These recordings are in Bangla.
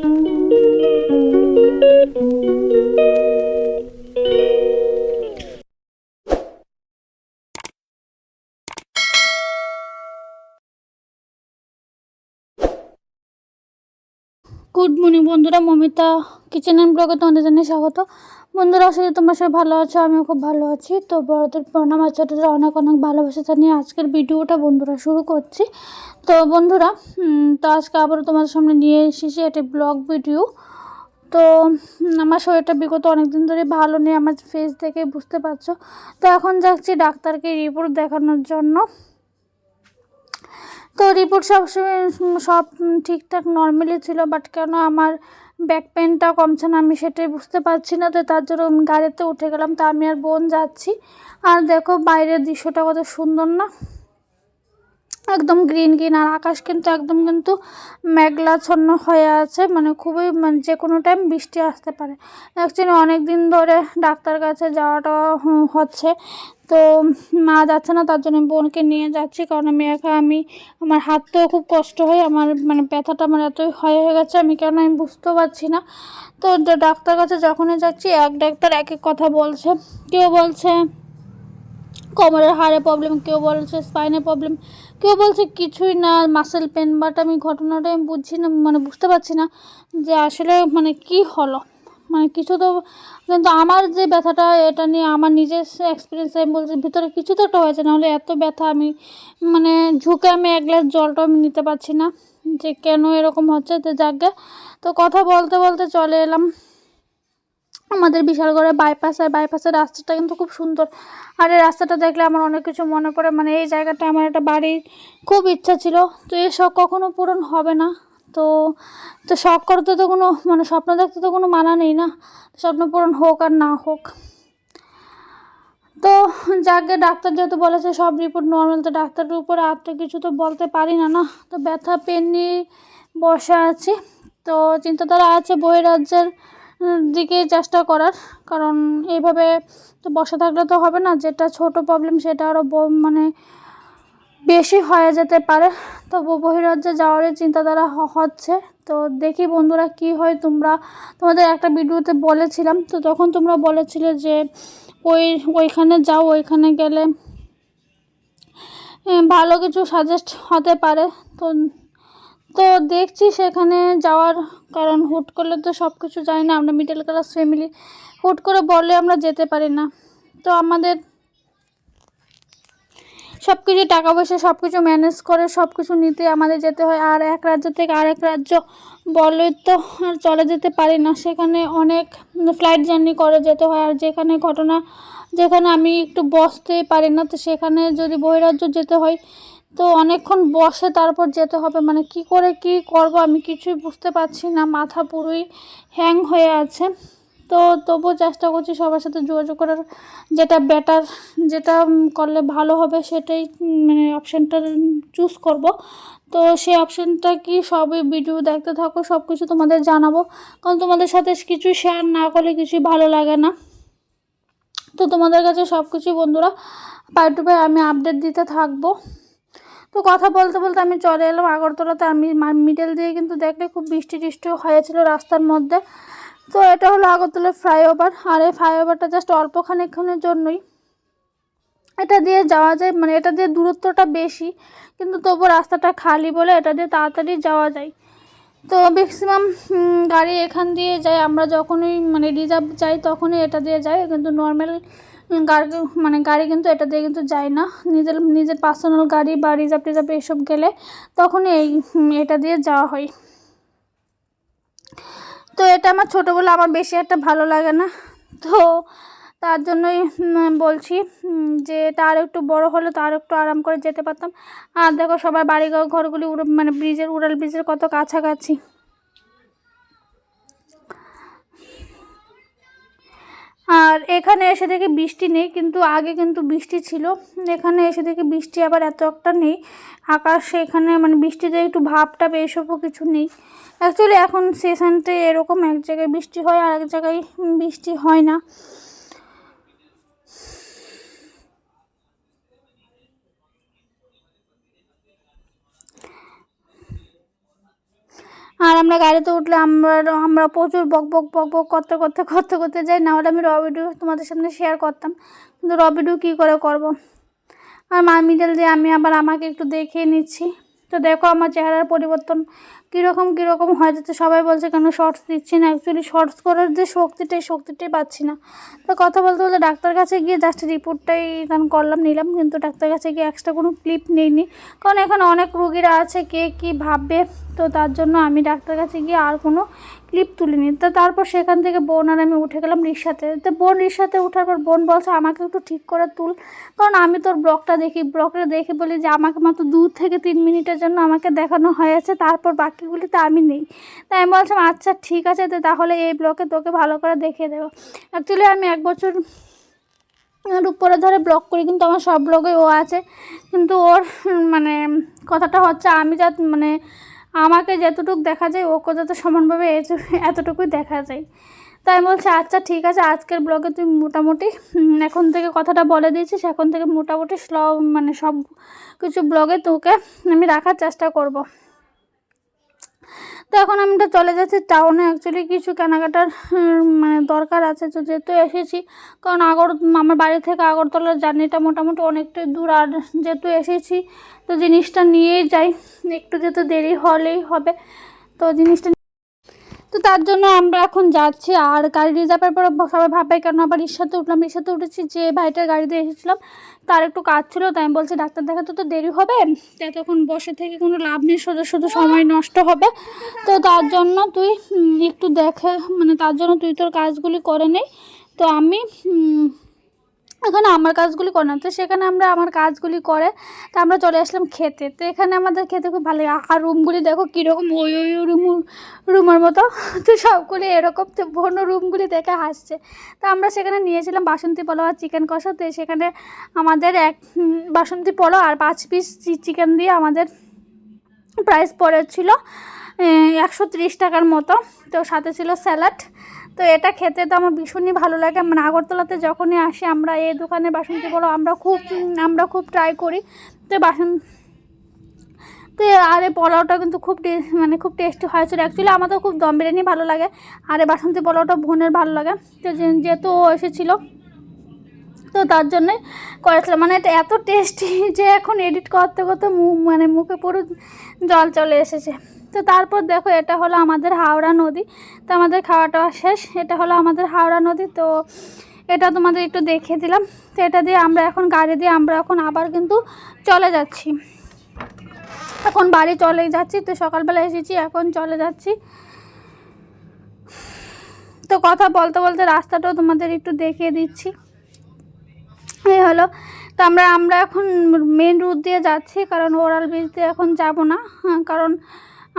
Thank you. গুড মর্নিং বন্ধুরা, মমিতা কিচেন অ্যান্ড ব্লগে তোমাদের জানিয়ে স্বাগত। বন্ধুরা করি তোমরা সবাই ভালো আছো, আমিও খুব ভালো আছি। তো বড়দের প্রণাম আর অনেক অনেক ভালোবাসা জানিয়ে আজকের ভিডিওটা বন্ধুরা শুরু করছি। তো বন্ধুরা তো আজকে আবারও তোমাদের সামনে নিয়ে এসেছি একটি ব্লগ ভিডিও। তো আমার শরীরটা বিগত অনেক দিন ধরে ভালো নেই, আমার ফেস দেখে বুঝতে পারছ। তো এখন যাচ্ছি ডাক্তারকে রিপোর্ট দেখানোর জন্য। তো রিপোর্ট সবসময় সব ঠিকঠাক নর্মালি ছিল বাট কেন আমার ব্যাক পেনটা কমছে না আমি সেটাই বুঝতে পারছি না। তো তার জন্য গাড়িতে উঠে গেলাম, তা আমি আর বোন যাচ্ছি। আর দেখো বাইরের দৃশ্যটা কত সুন্দর না? একদম গ্রিন গ্রিন আর আকাশ কিন্তু একদম কিন্তু মেঘলাচ্ছন্ন হয়ে আছে। মানে খুবই মানে যে কোনো টাইম বৃষ্টি আসতে পারে। অ্যাকচুয়ালি অনেক দিন ধরে ডাক্তার কাছে যাওয়াটা হচ্ছে। তো মা যাচ্ছে না, তার জন্য বোনকে নিয়ে যাচ্ছি। কারণ আমি একা, আমি আমার হাতটাও খুব কষ্ট হয়। আমার মানে ব্যথাটা আমার এতই হয়ে গেছে, আমি কেন আমি বুঝতেও পারছি না। তো ডাক্তার কাছে যখনই যাচ্ছি, এক ডাক্তার এক এক কথা বলছে। কেউ বলছে, কোমরের হাড়ে প্রবলেম কেউ বলছে স্পাইনে প্রবলেম কেউ বলছে কিছুই না মাসেল পেন বাট আমি ঘটনাটা আমি বুঝছি না মানে বুঝতে পারছি না যে আসলে মানে কি হলো। মানে কিছু তো, কিন্তু আমার যে ব্যথাটা, এটা নিয়ে আমার নিজের এক্সপিরিয়েন্স আমি বলছি ভিতরে কিছু তো একটা হয়েছে, নাহলে এত ব্যথা আমি মানে ঝুঁকে আমি এক গ্লাস জলটাও আমি নিতে পারছি না যে কেন এরকম হচ্ছে, তো যাকে তো কথা বলতে বলতে চলে এলাম। আমাদের বিশালগড়ের বাইপাস আর বাইপাসের রাস্তাটা কিন্তু খুব সুন্দর। আর এই রাস্তাটা দেখলে আমার অনেক কিছু মনে পড়ে। মানে এই জায়গাটা আমার একটা বাড়ির খুব ইচ্ছা ছিল। তো এই শখ কখনো পূরণ হবে না। তো তো শখ করতে তো কোনো মানে স্বপ্ন দেখতে তো কোনো মানা নেই না। স্বপ্ন পূরণ হোক আর না হোক। তো যাকে ডাক্তার যেহেতু বলেছে, সব রিপোর্ট নর্মাল তো ডাক্তারের উপরে আর তো কিছু তো বলতে পারি না না। তো ব্যথা পেন নিয়ে বসে আছি। তো চিন্তাধারা আছে বহিরাজ্যের। দিকে চেষ্টা করার। কারণ এইভাবে তো বসে থাকলে তো হবে না, যেটা ছোট প্রবলেম সেটা আরও মানে বেশি হয়ে যেতে পারে। তো বহিরাজ্যে যাওয়ারই চিন্তাধারা হচ্ছে। তো দেখি বন্ধুরা কি হয়, তোমরা, তোমাদের একটা ভিডিওতে বলেছিলাম, তো তখন তোমরা বলেছিলে যে ওই, ওইখানে যাও, ওইখানে গেলে ভালো কিছু সাজেস্ট হতে পারে। তো তো দেখছি সেখানে যাওয়ার কারণ হুট করলে তো সব কিছু যাই না। আমরা মিডল ক্লাস ফ্যামিলি হুট করে বললে আমরা যেতে পারি না। তো আমাদের সব কিছু টাকা পয়সা সব কিছু ম্যানেজ করে সব কিছু নিতে আমাদের যেতে হয়। আর এক রাজ্য থেকে আরেক রাজ্য বলে তো আর চলে যেতে পারি না। সেখানে অনেক ফ্লাইট জার্নি করে যেতে হয়। আর যেখানে ঘটনা, যেখানে আমি একটু বসতেই পারি না, তো সেখানে যদি বহিরাজ্য যেতে হয় তো অনেকক্ষণ বসে তারপর যেতে হবে। মানে কি করে কি করব আমি কিছুই বুঝতে পারছি না। মাথা পুরোই হ্যাং হয়ে আছে। তো তবুও চেষ্টা করছি সবার সাথে যোগাযোগ করার। যেটা বেটার যেটা করলে ভালো হবে সেটাই মানে অপশানটা চুজ করব। তো সেই অপশানটা কি সবই ভিডিও দেখতে থাকো সব কিছু তোমাদের জানাব। কারণ তোমাদের সাথে কিছু শেয়ার না করলে কিছুই ভালো লাগে না। তো তোমাদের কাছে সব কিছুই বন্ধুরা পাই টু পাই আমি আপডেট দিতে থাকব। তো কথা বলতে বলতে আমি চলে এলাম আগরতলাতে। আমি মিডল দিয়ে কিন্তু দেখলে খুব বৃষ্টি টিষ্টিও হয়েছিল রাস্তার মধ্যে। তো এটা হলো আগরতলা ফ্লাইওভার। আর এই ফ্লাইওভারটা জাস্ট অল্প খানিকক্ষণের জন্যই। এটা দিয়ে যাওয়া যায় মানে এটা দিয়ে দূরত্বটা বেশি, কিন্তু তবু রাস্তাটা খালি বলে এটা দিয়ে তাড়াতাড়ি যাওয়া যায়। তো ম্যাক্সিমাম গাড়ি এখান দিয়ে যায়। আমরা যখনই মানে রিজার্ভ যাই তখনই এটা দিয়ে যাই কিন্তু নর্মাল গাড়ি মানে গাড়ি কিন্তু এটা দিয়ে কিন্তু যায় না। নিজের নিজের পার্সোনাল গাড়ি বা রিজার্ভ টিজার্ভ এসব গেলে তখনই এই এটা দিয়ে যাওয়া হয়। তো এটা আমার ছোটো বলে আমার বেশি একটা ভালো লাগে না। তো তার জন্যই বলছি যে এটা আর একটু বড় হলে তো আর একটু আরাম করে যেতে পারতাম। আর দেখো সবার বাড়ি ঘর- ঘরগুলি উড়ে মানে ব্রিজের উড়াল ব্রিজের কত কাছাকাছি। এখানে এসে দেখি বৃষ্টি নেই, কিন্তু আগে কিন্তু বৃষ্টি ছিল। এখানে এসে দেখি বৃষ্টি আবার এত একটা নেই। আকাশ এখানে মানে বৃষ্টিতে একটু ভাবটা এসবও কিছু নেই। অ্যাকচুয়ালি এখন সেশনতে এরকম এক জায়গায় বৃষ্টি হয় আর এক জায়গায় বৃষ্টি হয় না। আর আমরা গাড়িতে উঠলে আমরা আমরা প্রচুর বক বক বক বক করতে করতে করতে করতে যাই। না হলে আমি রবিডু তোমাদের সামনে শেয়ার করতাম। কিন্তু রবিডু কী করে করব। আর মা মিডেল দিয়ে আমি আবার আমাকে একটু দেখিয়ে নিচ্ছি। তো দেখো আমার চেহারার পরিবর্তন। কীরকম কীরকম হয়ে যাচ্ছে সবাই বলছে কেন শর্টস দিচ্ছি না? অ্যাকচুয়ালি শর্টস করার যে শক্তিটাই শক্তিটাই পাচ্ছি না। তো কথা বলতে বলতে ডাক্তার কাছে গিয়ে জাস্ট রিপোর্টটাই কারণ করলাম, নিলাম, কিন্তু ডাক্তার কাছে গিয়ে এক্সট্রা কোনো ক্লিপ নেইনি। কারণ এখানে অনেক রুগীরা আছে, কে কী ভাববে? তো তার জন্য আমি ডাক্তার কাছে গিয়ে আর কোনো ক্লিপ তুলিনি। তো তারপর সেখান থেকে বোন আর আমি উঠে গেলাম রিক্সাতে। তো বোন রিক্সাতে ওঠার পর বোন বলছে, আমাকে একটু ঠিক করে তুল। কারণ আমি তোর ব্লগটা দেখি, ব্লগটা দেখে বলি যে, আমাকে মাত্র দু থেকে তিন মিনিটের জন্য আমাকে দেখানো হয়েছে। তারপর বাকিগুলিতে আমি নেই। তাই আমি বলছিলাম আচ্ছা ঠিক আছে, তো তাহলে এই ব্লগে তোকে ভালো করে দেখিয়ে দেবো। অ্যাকচুয়ালি আমি এক বছর উপরে ধরে ব্লগ করি, কিন্তু আমার সব ব্লগে ও আছে। কিন্তু ওর মানে কথাটা হচ্ছে, আমি যা মানে আমাকে যতটুকু দেখা যায়, ওকে যাতে সমানভাবে এত- এতটুকুই দেখা যায়। তাই বলছি আচ্ছা ঠিক আছে, আজকের ব্লগে তুই মোটামুটি এখন থেকে কথাটা বলে দিয়েছিস, এখন থেকে মোটামুটি স্ল মানে সব কিছু ব্লগে তোকে আমি রাখার চেষ্টা করব। তো এখন আমি তো চলে যাচ্ছি টাউনে অ্যাকচুয়ালি কিছু কেনাকাটার মানে দরকার আছে, তো যেহেতু এসেছি, কারণ আগর, আমার বাড়ি থেকে আগরতলার জার্নিটা মোটামুটি অনেকটাই দূর। আর যেহেতু এসেছি, তো জিনিসটা নিয়েই যাই। একটু যেহেতু দেরি হলেই হবে, তো জিনিসটা তো তার জন্য আমরা এখন যাচ্ছি, আর গাড়ি রিজার্ভের পর সবাই ভাববে কেন আবার রিক্সাতে উঠলাম রিক্সাতে উঠেছি যে ভাইটার গাড়িতে এসেছিলাম, তার একটু কাজ ছিল, তাই আমি বলছি ডাক্তার দেখাতে তো দেরি হবে ততক্ষণ বসে থেকে কোনো লাভ নেই, শুধু শুধু সময় নষ্ট হবে। তো তার জন্য তুই একটু দেখে মানে তার জন্য তুই তোর কাজগুলি করে নেই তো আমি এখানে আমার কাজগুলি করে না। তো সেখানে আমরা আমার কাজগুলি করে, তো আমরা চলে আসলাম খেতে। তো এখানে আমাদের খেতে খুব ভালো লাগে। আর রুমগুলি দেখো কীরকম, ওই ওই রুম, রুমের মতো। তো সবগুলি এরকম, তো বন্য রুমগুলি দেখে হাসছে। তো আমরা সেখানে নিয়েছিলাম বাসন্তী পোলাও আর চিকেন কষা। তো সেখানে আমাদের এক বাসন্তী পোলাও আর পাঁচ পিস চিকেন দিয়ে আমাদের প্রাইস পড়েছিল একশো ত্রিশ টাকার মতো। তো সাথে ছিল স্যালাড তো এটা খেতে তো আমার ভীষণই ভালো লাগে। মানে আগরতলাতে যখনই আসি, আমরা এই দোকানে বাসন্তী পোলাও আমরা খুব আমরা খুব ট্রাই করি। তো বাসন, তো আর এই পোলাওটা কিন্তু খুব মানে খুব টেস্টি হয়েছিল অ্যাকচুয়ালি আমার তো খুব দম বিরিয়ানি ভালো লাগে, আর এই বাসন্তী পোলাওটা বোনের ভালো লাগে। তো যেহেতু ও এসেছিল, তো তার জন্যে করেছিলাম মানে এটা এত টেস্টি যে এখন এডিট করতে করতে মুখ মানে মুখে পুরো জল চলে এসেছে। তো তারপর দেখো এটা হলো আমাদের হাওড়া নদী। তো আমাদের খাওয়া টাওয়া শেষ এটা হলো আমাদের হাওড়া নদী। তো এটা তোমাদের একটু দেখিয়ে দিলাম। তো এটা দিয়ে আমরা এখন গাড়ি দিয়ে আমরা এখন আবার কিন্তু চলে যাচ্ছি। এখন বাড়ি চলে যাচ্ছি তো সকালবেলা এসেছি এখন চলে যাচ্ছি। তো কথা বলতে বলতে রাস্তাটাও তোমাদের একটু দেখিয়ে দিচ্ছি। এই হলো তো আমরা আমরা এখন মেন রুট দিয়ে যাচ্ছি কারণ ওরাল ব্রিজ দিয়ে এখন যাব না। হ্যাঁ, কারণ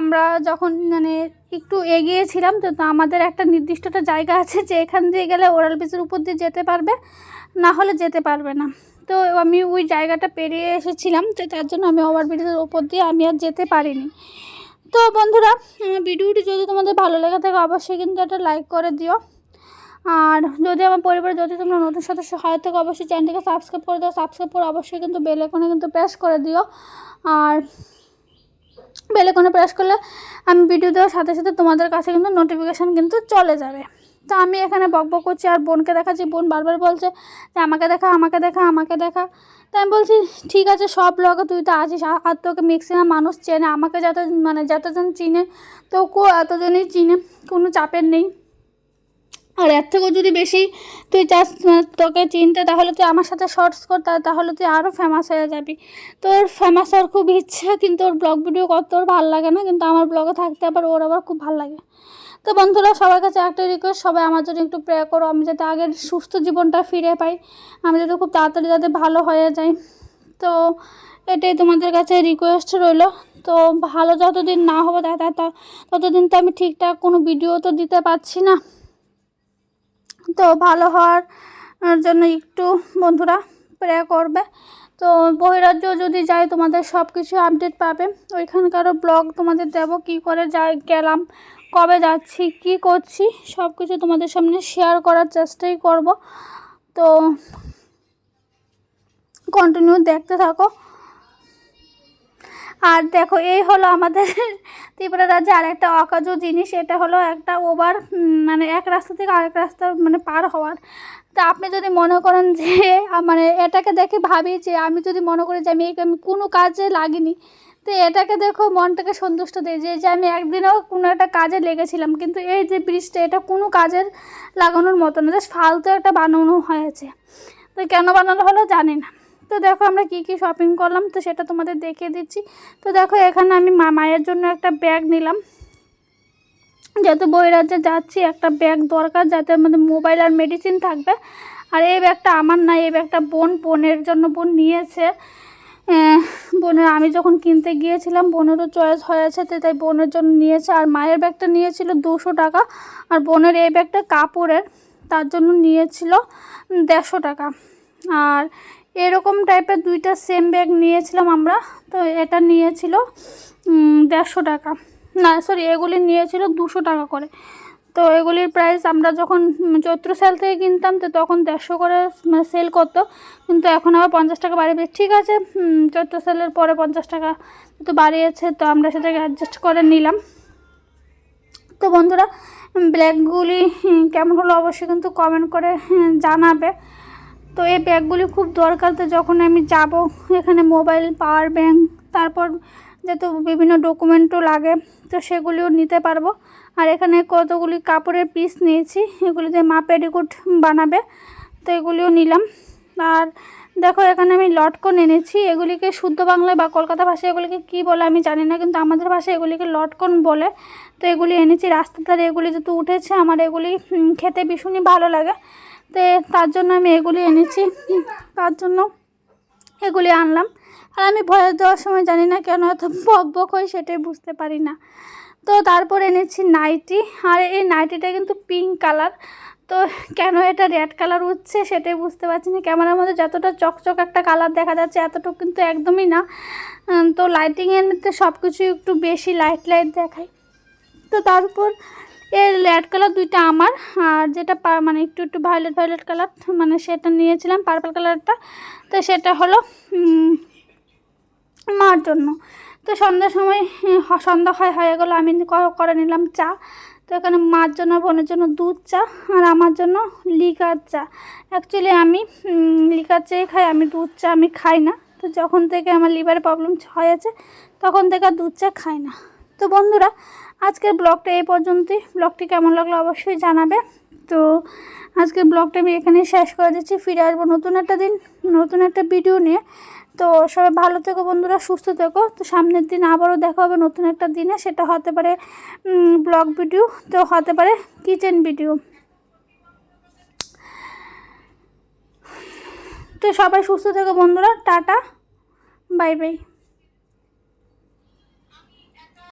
আমরা যখন মানে একটু এগিয়েছিলাম তো আমাদের একটা নির্দিষ্ট জায়গা আছে যে এখান দিয়ে গেলে ওরাল ব্রিজের উপর দিয়ে যেতে পারবে, না হলে যেতে পারবে না। তো আমি ওই জায়গাটা পেরিয়ে এসেছিলাম, তো তার জন্য আমি ওভার ব্রিজের উপর দিয়ে আমি আর যেতে পারিনি। তো বন্ধুরা ভিডিওটি যদি তোমাদের ভালো লেগে থাকে, অবশ্যই কিন্তু একটা লাইক করে দিও। আর যদি আমার পরিবারে, যদি তোমরা নতুন সদস্য হয় থাকে অবশ্যই চ্যানেলটিকে সাবস্ক্রাইব করে দাও। সাবস্ক্রাইব করে অবশ্যই কিন্তু বেল কিন্তু প্রেস করে দিও। আর বেল কোনো প্রেস করলে আমি ভিডিও দেওয়ার সাথে সাথে তোমাদের কাছে কিন্তু নোটিফিকেশান কিন্তু চলে যাবে। তো আমি এখানে বক বক করছি আর বোনকে দেখাচ্ছি। বোন বারবার বলছে যে, আমাকে দেখা আমাকে দেখা আমাকে দেখা। তাই আমি বলছি, ঠিক আছে, সব ব্লগে তুই তো আছিস। আর তোকে ম্যাক্সিমাম মানুষ চেনে। আমাকে যত মানে যতজন চিনে তো কেউ এতজনই চিনে। কোনো চাপের নেই। আর এর থেকেও যদি বেশি তুই চাস মানে তোকে চিনতে, তাহলে তুই আমার সাথে শর্টস কর তাহলে তুই আরও ফেমাস হয়ে যাবি। তোর ফেমাস হওয়ার খুব ইচ্ছা, কিন্তু ওর ব্লগ ভিডিও করতে ওর ভালো লাগে না, কিন্তু আমার ব্লগে থাকতে আবার ওর আবার খুব ভালো লাগে। তো বন্ধুরা, সবার কাছে একটা রিকোয়েস্ট সবাই আমার জন্য একটু প্রে করো, আমি যাতে আগের সুস্থ জীবনটা ফিরে পাই, আমি যাতে খুব তাড়াতাড়ি যাতে ভালো হয়ে যাই। তো এটাই তোমাদের কাছে রিকোয়েস্ট রইল। তো ভালো যতদিন না হবে ততদিন তো আমি ঠিকঠাক কোনো ভিডিও তো দিতে পারছি না। তো ভালো হওয়ার জন্য একটু বন্ধুরা প্রে করবে। তো বহিরাজ্য যদি যাই তোমাদের সব কিছু আপডেট পাবে। ওইখানকারও ব্লগ তোমাদের দেব, কি করে যাই, গেলাম, কবে যাচ্ছি, কি করছি সব কিছু তোমাদের সামনে শেয়ার করার চেষ্টাই করব। তো কন্টিনিউ দেখতে থাকো। আর দেখো, এই হলো আমাদের ত্রিপুরা রাজ্যে আরেকটা অকাজ জিনিস, এটা হলো একটা ওভার মানে এক রাস্তা থেকে আরেক রাস্তা মানে পার হওয়ার। তা আপনি যদি মনে করেন যে মানে এটাকে দেখে ভাবি যে, আমি যদি মনে করি যে, আমি আমি কোনো কাজে লাগিনি, তো এটাকে দেখো মনটাকে সন্তুষ্ট দেয় যে যে আমি একদিনও কোনো একটা কাজে লেগেছিলাম, কিন্তু এই যে ব্রিজটা, এটা কোনো কাজের লাগানোর মতো না, জাস্ট ফালতু একটা বানানো হয়েছে। তো কেন বানানো হলো জানি না। তো দেখো আমরা কী কী শপিং করলাম, তো সেটা তোমাদের দেখিয়ে দিচ্ছি। তো দেখো এখানে আমি মায়ের জন্য একটা ব্যাগ নিলাম। যেহেতু বহিরাজ্যে যাচ্ছি, একটা ব্যাগ দরকার যাতে আমাদের মোবাইল আর মেডিসিন থাকবে। আর এই ব্যাগটা আমার না, এই ব্যাগটা বোন বোনের জন্য বোন নিয়েছে। বোনের আমি যখন কিনতে গিয়েছিলাম, বোনেরও চয়েস হয়েছে, তো তাই বোনের জন্য নিয়েছে। আর মায়ের ব্যাগটা নিয়েছিল দুশো টাকা, আর বোনের এই ব্যাগটা কাপড়ের, তার জন্য নিয়েছিল দেড়শো টাকা। আর এরকম টাইপের দুইটা সেম ব্যাগ নিয়েছিলাম আমরা। তো এটা নিয়েছিল দেড়শো টাকা। না সরি এগুলি নিয়েছিল দুশো টাকা করে। তো এগুলির প্রাইস আমরা যখন চৈত্র সেল থেকে কিনতাম তো তখন দেড়শো করে সেল করতো। কিন্তু এখন আবার পঞ্চাশ টাকা বাড়িয়ে। ঠিক আছে চৈত্র সেলের পরে পঞ্চাশ টাকা তো বাড়িয়েছে তো আমরা সেটাকে অ্যাডজাস্ট করে নিলাম। তো বন্ধুরা হুম, কেমন হলো অবশ্যই কিন্তু কমেন্ট করে জানাবে। তো এই ব্যাগগুলি খুব দরকার, তো যখন আমি যাব এখানে মোবাইল, পাওয়ার ব্যাঙ্ক তারপর যেহেতু বিভিন্ন ডকুমেন্টও লাগে, তো সেগুলিও নিতে পারব। আর এখানে কতগুলি কাপড়ের পিস নিয়েছি এগুলি দিয়ে মা পেডিকুট বানাবে, তো এগুলিও নিলাম। আর দেখো, এখানে আমি লটকন এনেছি, এগুলিকে শুদ্ধ বাংলায় বা কলকাতা ভাষায় এগুলিকে কী বলে আমি জানি না, কিন্তু আমাদের ভাষায় এগুলিকে লটকন বলে, তো এগুলি এনেছি, রাস্তার ধারে এগুলি যেহেতু উঠেছে, আমার এগুলি খেতে ভীষণই ভালো লাগে। তো তার জন্য আমি এগুলি এনেছি। তার জন্য এগুলি আনলাম। আর আমি ভয়েস দেওয়ার সময় জানি না কেন এত বক বক হয় সেটাই বুঝতে পারি না। তো তারপর এনেছি নাইটি। আর এই নাইটিটা কিন্তু পিঙ্ক কালার। তো কেন এটা রেড কালার উঠছে সেটাই বুঝতে পারছি না। ক্যামেরার মধ্যে যতটা চকচক একটা কালার দেখা যাচ্ছে এতটুকু কিন্তু একদমই না। তো লাইটিংয়ের মধ্যে সব কিছু একটু বেশি লাইট লাইট দেখায়। তো তারপর এর রেড কালার দুইটা আমার, আর যেটা মানে একটু একটু ভায়োলেট ভায়োলেট কালার মানে সেটা নিয়েছিলাম পার্পল কালারটা তো সেটা হলো মার জন্য। তো সন্ধ্যার সময় সন্ধ্যা হয়, হয়ে গেলো, আমি করে নিলাম চা। তো এখানে মার জন্য, বোনের জন্য দুধ চা, আর আমার জন্য লিকার চা। অ্যাকচুয়ালি আমি লিকার চাই খাই, আমি দুধ চা আমি খাই না। তো যখন থেকে আমার লিভারে প্রবলেম হয়েছে, তখন থেকে আর দুধ চা খাই না। তো বন্ধুরা আজকের ব্লগটা এই পর্যন্তই। ব্লগটি কেমন লাগল অবশ্যই জানাবে। তো আজকের ব্লগটা আমি এখানেই শেষ করে দিচ্ছি। ফিরে আসব নতুন একটা দিন, নতুন একটা ভিডিও নিয়ে। তো সবাই ভালো থেকো বন্ধুরা, সুস্থ থেকো। তো সামনের দিন আবারও দেখা হবে নতুন একটা দিনে। সেটা হতে পারে ব্লগ ভিডিও তো হতে পারে কিচেন ভিডিও তো সবাই সুস্থ থেকো বন্ধুরা। Tata bye bye